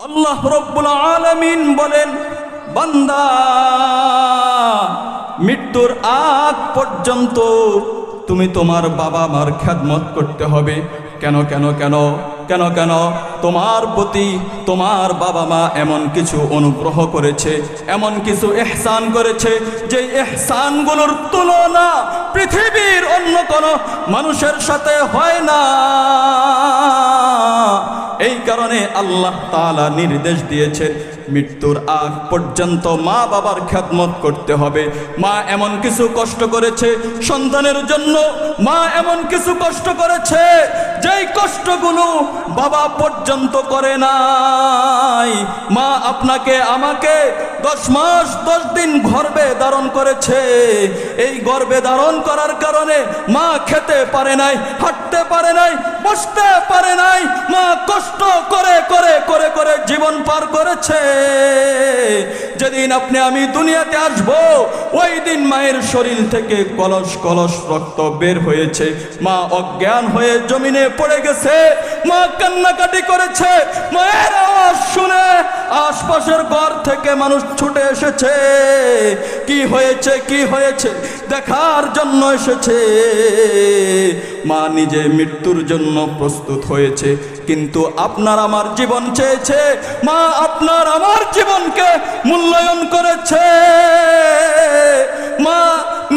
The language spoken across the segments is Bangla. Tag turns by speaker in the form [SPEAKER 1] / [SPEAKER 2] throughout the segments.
[SPEAKER 1] আল্লাহ রব্বুল আলামিন বলেন, বান্দা, মৃত্যুর আগ পর্যন্ত তুমি তোমার বাবা মার খ্যাদমত করতে হবে। কেন কেন কেন কেন কেন? তোমার প্রতি তোমার বাবা মা এমন কিছু অনুগ্রহ করেছে, এমন কিছু এহসান করেছে, যে এহসানগুলোর তুলনা পৃথিবীর অন্য কোনো মানুষের সাথে হয় না। কারণে আল্লাহ তাআলা নির্দেশ দিয়েছেন, মৃত্যুর আগ পর্যন্ত মা বাবার খ্যাতমত করতে হবে। মা এমন কিছু কষ্ট করেছে সন্তানের জন্য, মা এমন কিছু কষ্ট করেছে যেই কষ্টগুলো বাবা পর্যন্ত করে নাই। মা আপনাকে, আমাকে দশ মাস, দশ দিন গর্বে ধারণ করেছে। এই গর্বে ধারণ করার কারণে মা খেতে পারে নাই, হাঁটতে পারে নাই, বসতে পারে নাই। মা কষ্ট করে করে করে করে জীবন পার করেছে। যেদিন আপনি, আমি দুনিয়াতে আসব ওই দিন মায়ের শরীর থেকে কলস কলস রক্ত বের হয়েছে। মা অজ্ঞান হয়ে জমিনে পড়ে গেছে। মা কান্নাকাটি করেছে। মায়ের আওয়াজ শুনে আশপাশের ঘর থেকে মানুষ ছুটে এসেছে। হয়েছে, কি হয়েছে? দেখার জন্য এসেছে। মা নিজে মৃত্যুর জন্য প্রস্তুত হয়েছে, কিন্তু আপনার আমার জীবন চেয়েছে। মা আপনার আমার জীবনকে মূল্যায়ন করেছে। মা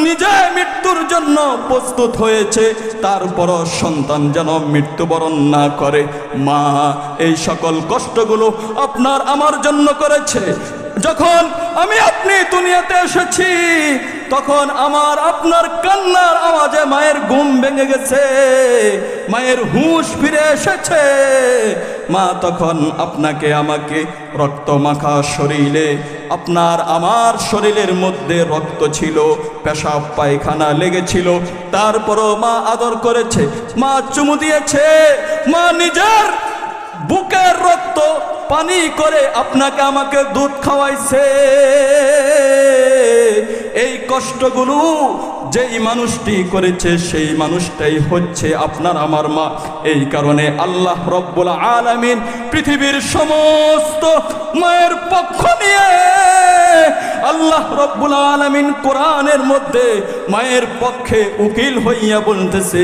[SPEAKER 1] নিজে মৃত্যুর জন্য প্রস্তুত হয়েছে, তারপরও সন্তান যেন মৃত্যুবরণ না করে। মা, এই সকল কষ্টগুলো আপনার আমার জন্য করেছে। যখন আমি আপনি দুনিয়াতে এসেছি, তখন আমার আপনার কান্নার আওয়াজে মায়ের ঘুম ভেঙে গেছে, মায়ের হুঁশ ফিরে এসেছে। মা তখন আপনাকে আমাকে রক্ত মাখা শরীরে, আপনার আমার শরীরের মধ্যে রক্ত ছিল, পেশাব পায়খানা লেগেছিল। তারপরও মা আদর করেছে, মা চুমু দিয়েছে, মা নিজের বুকের রক্ত পানি করে আপনাকে আমাকে দুধ খাওয়াইছে। এই কষ্টগুলো যেই মানুষটি করেছে, সেই মানুষটাই হচ্ছে আপনার আমার মা। এই কারণে আল্লাহ রব্বুল আলামিন পৃথিবীর সমস্ত মায়ের পক্ষ নিয়ে আল্লাহ রব্বুল আলামিন কোরআনের মধ্যে মায়ের পক্ষে উকিল হইয়া বলতেছে,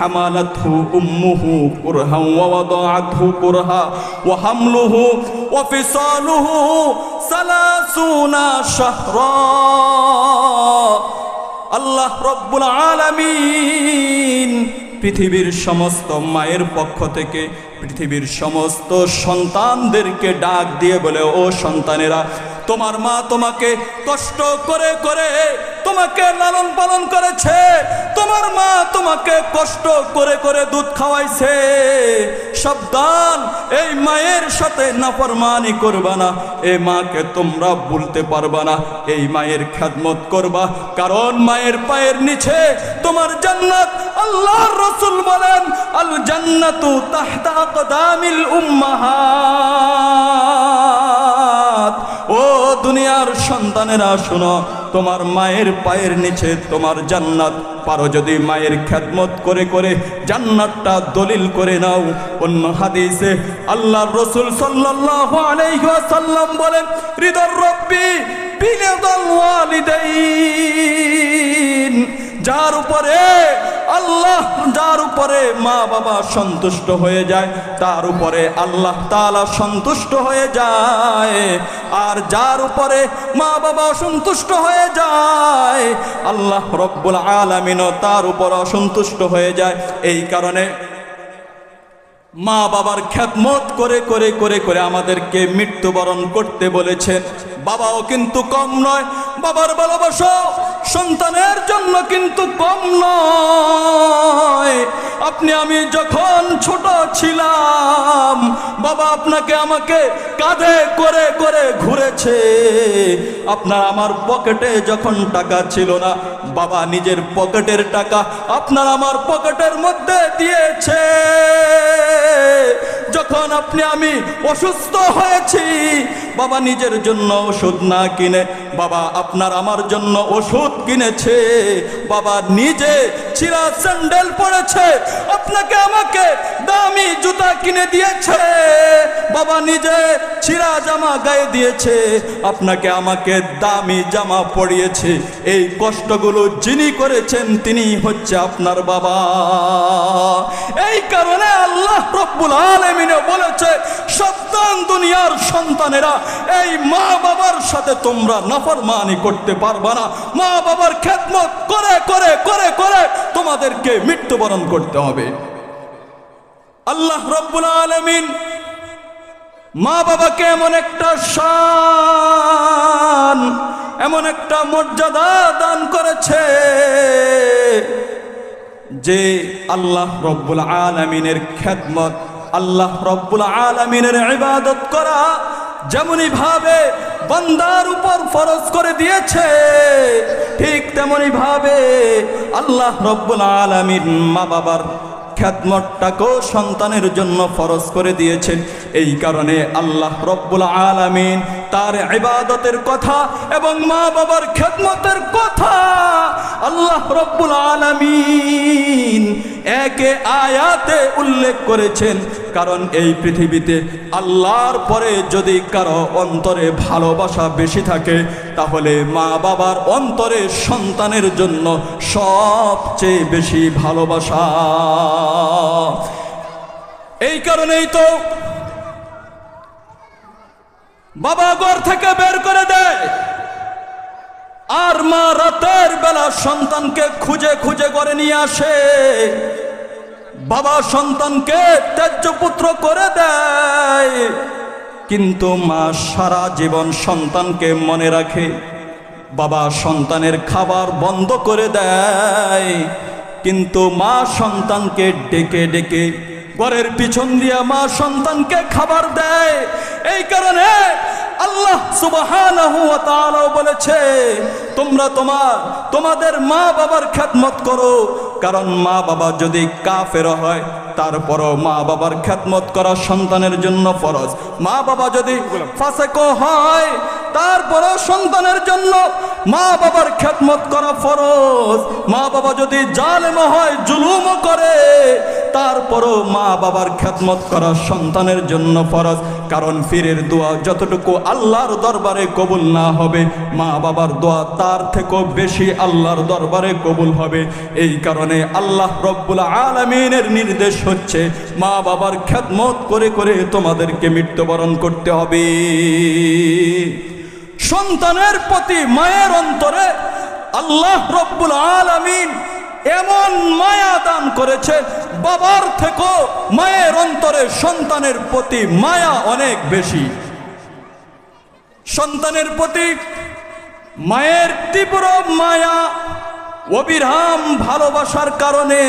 [SPEAKER 1] হামালাতহু সালাসুনা আল্লাহ রব্বুল আলামিন পৃথিবীর সমস্ত মায়ের পক্ষ থেকে পৃথিবীর সমস্ত সন্তানদেরকে ডাক দিয়ে বলে, ও সন্তানেরা, তোমার মা তোমাকে কষ্ট করে করে তোমাকে লালন পালন করেছে। তোমার মা তোমাকে কষ্ট করে করে দুধ খাওয়াইছে। সাবধান, এই মায়ের সাথে নাফরমানি করবা না। এই মাকে তোমরা বলতে পারবা না। এই মায়ের খ্যাদমত করবা। কারণ মায়ের পায়ের নিচে তোমার জান্নাত আল্লাহর রসুল বলেন আল জান্নাতু তাহতা আকদামিল উম্মাহাত। ও দুনিয়ার সন্তানেরা, শোনো, তোমার মায়ের পায়ের নিচে তোমার জান্নাত। পারো যদি মায়ের খ্যাতমত করে করে জান্নাতটা দলিল করে নাও। অন্য হাদিসে আল্লাহর রসুল সাল্লাল্লাহু আলাইহি বলেন, হৃদয় রব্বি ওয়ালিদাইন। যার উপরে আল্লাহ যার উপরে মা বাবা সন্তুষ্ট হয়ে যায়, তার উপরে আল্লাহ তাআলা সন্তুষ্ট হয়ে যায়। আর যার উপরে মা বাবা অসন্তুষ্ট হয়ে যায়, আল্লাহ রব্বুল আলামিনও তার উপর অসন্তুষ্ট হয়ে যায়। এই কারণে মা বাবার খ্যাতমত করে করে করে করে আমাদেরকে মৃত্যুবরণ করতে বলেছেন। বাবাও কিন্তু কম নয় বাবার ভালোবাসা সন্তানের জন্য কিন্তু কম নয়। আপনি আমি যখন ছোট বাবা আপনাকে আমাকে কাঁধে করে করে ঘুরেছে। আপনার আমার পকেটে যখন টাকা ছিল না, বাবা নিজের পকেটের টাকা আপনার আমার পকেটের মধ্যে দিয়েছে। যখন আপনি আমি অসুস্থ হয়েছি, বাবা নিজের জন্য ওষুধ না কিনে, বাবা আপনার আমার জন্য ওষুধ কিনেছে। বাবা নিজে চিরা স্যান্ডেল পড়েছে আপনাকে আমাকে দামি জুতা কিনে দিয়েছে। বাবা নিজে চিরা জামা গায়ে দিয়েছে, আপনাকে আমাকে দামি জামা পরিয়েছে। এই কষ্টগুলো যিনি করেছেন, তিনি হচ্ছে আপনার বাবা। এই কারণে আল্লাহ রব্বুল আলমিনে বলেছে সন্তান দুনিয়ার সন্তানেরা, এই মা বাবার সাথে তোমরা নাফরমানি করতে পারবা না। মা বাবার খেদমত করে করে করে করে তোমাদেরকে মৃত্যুবরণ করতে হবে। আল্লাহ রব্বুল আলমিন মা বাবাকে এমন একটা শান, এমন একটা মর্যাদা দান করেছে যে আল্লাহ রব্বুল আলমিনের খেদমত, আল্লাহ রব্বুল আলমিনের ইবাদত করা যেমনই ভাবে বান্দার উপর ফরজ করে দিয়েছে, ঠিক তেমনি ভাবে আল্লাহ রব্বুল আলমিন মা বাবার খ্যাতমতটাকেও সন্তানের জন্য ফরজ করে দিয়েছেন। এই কারণে আল্লাহ রব্বুল আলামিন তার ইবাদতের কথা এবং মা বাবার খেদমতের কথা আল্লাহ রব্বুল আলামিন একে আয়াতে উল্লেখ করেছেন। কারণ এই পৃথিবীতে আল্লাহর পরে যদি কারও অন্তরে ভালোবাসা বেশি থাকে, তাহলে মা বাবার অন্তরে সন্তানের জন্য সবচেয়ে বেশি ভালোবাসা। এই কারণেই তো বাবা ঘর থেকে বের করে দেয়। আর মা রাতের বেলা সন্তানকে খুঁজে খুঁজে করে নিয়ে আসে। বাবা সন্তানকে ত্যায্য পুত্র করে দেয়। কিন্তু মা সারা জীবন সন্তানকে মনে রাখে। বাবা সন্তানের খাবার বন্ধ করে দেয়। কিন্তু মা সন্তানকে ডেকে ডেকে ঘরের পিছন দিয়ে মা সন্তানকে খাবার দেয়। এই কারণে আল্লাহ সুবহানাহু বলেছে, তোমরা তোমার, তোমাদের মা বাবার খেদমত করো। কারণ মা বাবা যদি কাফের হয়, তারপরও মা বাবার খেদমত করা সন্তানের জন্য ফরজ। মা বাবা যদি ফাসেকো হয়, তারপরও সন্তানের জন্য মা বাবার খেদমত করা ফরজ। মা বাবা যদি জালেম হয়, জুলুমও করে তারপরও মা বাবার খেদমত করা সন্তানের জন্য ফরজ, কারণ ফিরের দোয়া যতটুকু আল্লাহর দরবারে কবুল না হবে, মা বাবার দোয়া তার থেকেও বেশি আল্লাহর দরবারে কবুল হবে। এই কারণে আল্লাহ রব্বুল আলমিনের নির্দেশ হচ্ছে, মা বাবার খেদমত করে করে তোমাদেরকে মৃত্যুবরণ করতে হবে। সন্তানের প্রতি মায়ের অন্তরে আল্লাহ রব্বুল আলমিন এমন মায়া দান করেছে বাবার থেকেও মায়ের অন্তরে সন্তানের প্রতি মায়া অনেক বেশি। সন্তানের প্রতি মায়ের তীব্র মায়া, অবিরাম ভালোবাসার কারণে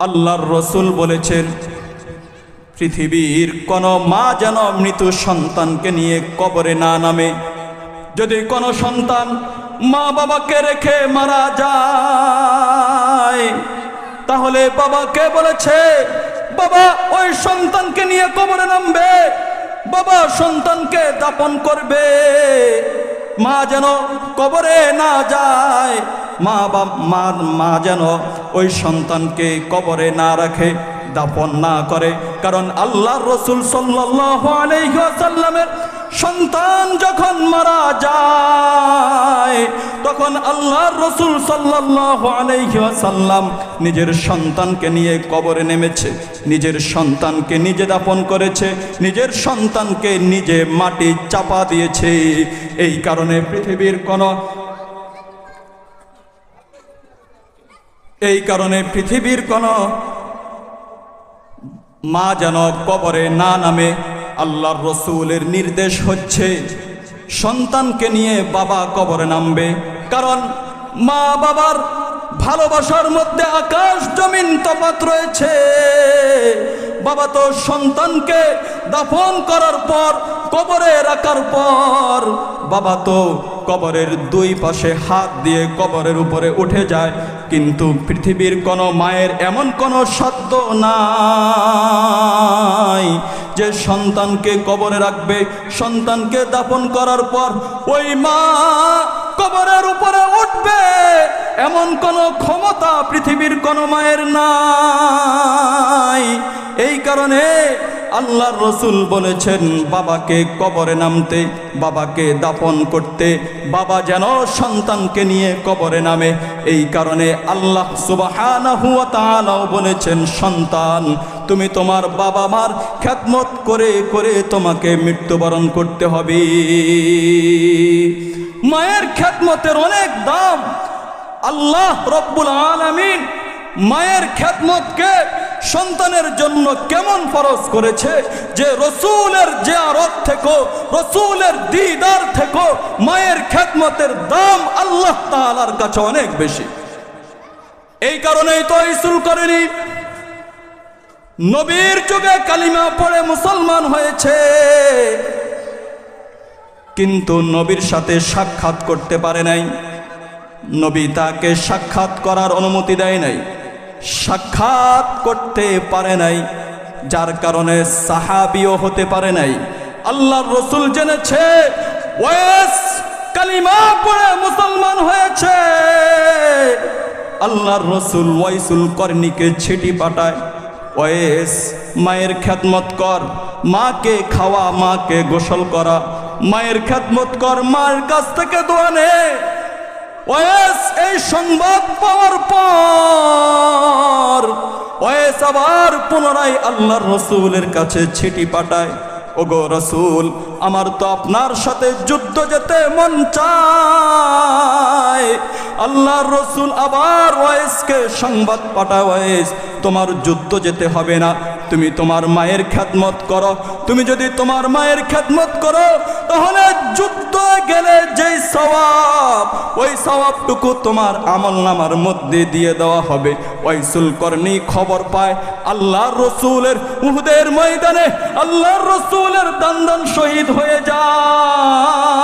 [SPEAKER 1] আল্লাহর রসুল বলেছেন, পৃথিবীর কোনো মা যেন মৃত সন্তানকে নিয়ে কবরে না নামে। যদি কোনো সন্তান মা বাবাকে রেখে মারা যায় তাহলে বাবা কে বলেছে? বাবা, ওই সন্তানকে নিয়ে কবরে নামবে। বাবা, সন্তানকে দাপন করবে। মা যেন কবরে না যায়। মা বা, মা মা যেন ওই সন্তানকে কবরে না রাখে, দাপন না করে। কারণ আল্লাহ রসুল সাল্লাহ আলাইসাল্লামের সন্তান যখন মারা যায়, তখন আল্লাহর রসুল সাল্লাহ আলাইসাল্লাম নিজের সন্তানকে নিয়ে কবরে নেমেছে, নিজের সন্তানকে নিজে দাপন করেছে, নিজের সন্তানকে নিজে মাটি চাপা দিয়েছে। এই কারণে পৃথিবীর কোনো এই কারণে পৃথিবীর কোনো মা যেন কবরে না নামে আল্লাহর রসুলের নির্দেশ হচ্ছে সন্তানকে নিয়ে বাবা কবরে নামবে। কারণ মা বাবার ভালোবাসার মধ্যে আকাশ জমিন তফাত রয়েছে। বাবা তো সন্তানকে দাফন করার পর, কবরে রাখার পর বাবা তো কবরের দুই পাশে হাত দিয়ে কবরের উপরে উঠে যায়, কিন্তু পৃথিবীর কোনো মায়ের এমন কোনো সাধ্য নাই যে সন্তানকে কবরে রাখবে, সন্তানকে দাপন করার পর ওই মা কবরের উপরে উঠবে। এমন কোনো ক্ষমতা পৃথিবীর কোনো মায়ের নাই। এই কারণে আল্লাহর রসুল বলেছেন, বাবাকে কবরে নামতে, বাবাকে দাফন করতে, বাবা যেন সন্তানকে নিয়ে কবরে নামে। এই কারণে আল্লাহ তাআলাও বলেছেন, সন্তান, তুমি তোমার বাবা মার খ্যাতমত করে করে তোমাকে মৃত্যুবরণ করতে হবে। মায়ের খ্যাতমতের অনেক দাম। আল্লাহ রব্বুল আলামিন মায়ের খ্যাতমতকে সন্তানের জন্য কেমন ফরজ করেছে? যে রসুলের জিয়ারত থেকে, রসুলের দিদার থেকে, মায়ের খ্যাতমতের দাম আল্লাহ তাআলার কাছে অনেক বেশি। এই কারণেই তো ইসুল করেনি। নবীর যুগে কালিমা পড়ে মুসলমান হয়েছে। কিন্তু নবীর সাথে সাক্ষাৎ করতে পারে নাই। নবী তাকে সাক্ষাৎ করার অনুমতি দেয় নাই। সাক্ষাৎ করতে পারে নাই, যার কারণে সাহাবিও হতে পারে নাই। আল্লাহর রসুল জেনেছে, ওয়েস কালিমা পড়ে মুসলমান হয়েছে। আল্লাহর রসুল ওয়াইসুল কর্ণীকে ছিটি পাঠায়, ওয়েস, মায়ের খ্যাতমত কর, মাকে খাওয়া, মাকে গোসল করা, মায়ের খ্যাতমত কর, মার কাছ থেকে দোয়া নে। ওয়েস, এই সংবাদ পাওয়ার পর ওয়েস আবার পুনরায় আল্লাহর রসুলের কাছে ছিটি পাঠায়, ওগো রসুল, আমার তো আপনার সাথে যুদ্ধ যেতে মন চায়। আল্লাহর রসুল আবার ওয়েসকে সংবাদ পাঠায় ওয়েস তোমার যুদ্ধ যেতে হবে না। তুমি তোমার মায়ের খ্যাতমত করো। তুমি যদি তোমার মায়ের খ্যাতমত করো, তাহলে যুদ্ধ গেলে যেই সওয়াব, ওই সওয়াবটুকু তোমার আমল নামার মধ্যে দিয়ে দেওয়া হবে। ওই সুলকর্ণী খবর পায়, আল্লাহর রসুলের উহুদের ময়দানে আল্লাহর রসুলের দান্দন শহীদ হয়ে যায়।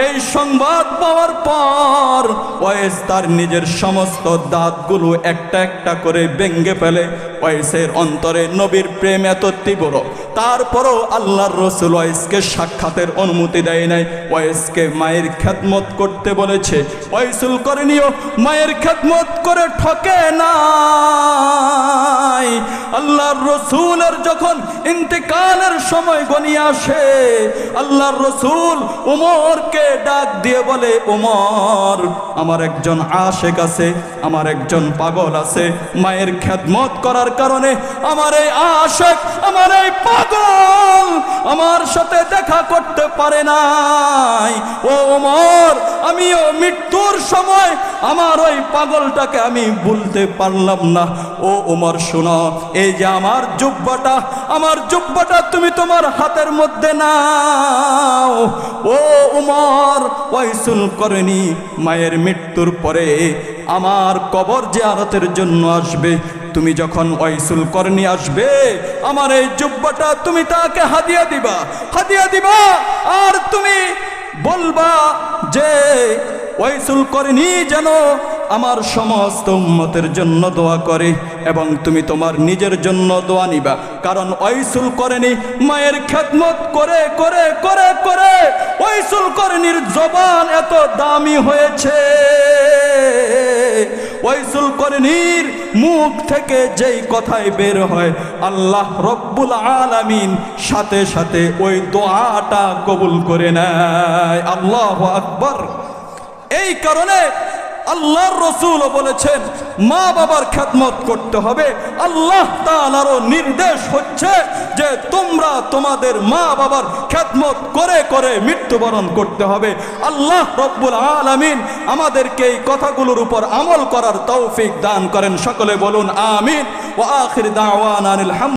[SPEAKER 1] এই সংবাদ পাওয়ার পর ওয়েস তার নিজের সমস্ত দাঁতগুলো একটা একটা করে ভেঙ্গে ফেলে ওয়েসের অন্তরে নবীর প্রেম এত তীব্র। তারপরও আল্লাহর রসুল ওয়েসকে সাক্ষাতের অনুমতি দেয় নাই। ওয়েসকে মায়ের খ্যাতমত করতে বলেছে ওয়েসুল করেনিও মায়ের খ্যাতমত করে ঠকে নাই। আল্লাহর রসুলের যখন ইন্তেকালের সময় গনিয়ে আসে, আল্লাহর রসুল উমরকে ডাক দিয়ে বলে, উমর, আমার একজন আশেক আছে, আমার একজন পাগল আছে, মায়ের খ্যাতমত করার কারণে, আমার এই আশেক, আমার এই পাগল আমার সাথে দেখা করতে পারে নাই। ও উমর আমিও মৃত্যুর সময় আমার ওই পাগলটাকে আমি বলতে পারলাম না। ও উমর শোনো, এই যে আমার জুব্বাটা আমার জুব্বাটা তুমি তোমার হাতের মধ্যে নাও। ও উমর ওয়াইসুল করেনি, মায়ের মৃত্যুর পরে আমার কবর জিয়ারতের জন্য আসবে। তুমি যখন ওয়াইসুল করনি আসবে, আমার এই জুব্বাটা তুমি তাকে হাদিয়া দিবা হাদিয়া দিবা, আর তুমি বলবা যে ওয়াইসুল করেনি যেন আমার সমস্ত উম্মতের জন্য দোয়া করে এবং তুমি তোমার নিজের জন্য দোয়া নিবা। কারণ ওয়াইসুল করেনি মায়ের খেদমত করে করে করে করে ওয়াইসুল করেনির জবান এত দামি হয়েছে। ওয়াইসুল করেনির মুখ থেকে যেই কথাই বের হয়, আল্লাহ রব্বুল আলামিন সাথে সাথে ওই দোয়াটা কবুল করে নেয়। আল্লাহ আকবর। এই কারণে আল্লাহর রসুল বলেছেন, মা বাবার খ্যাতমত করতে হবে। আল্লাহ তাআলারও নির্দেশ হচ্ছে যে তোমরা তোমাদের মা বাবার খ্যাতমত করে করে মৃত্যুবরণ করতে হবে। আল্লাহ রব্বুল আলামিন আমাদেরকে এই কথাগুলোর উপর আমল করার তৌফিক দান করেন। সকলে বলুন, আমিন। ও আখির দাওয়ান আনিল হাম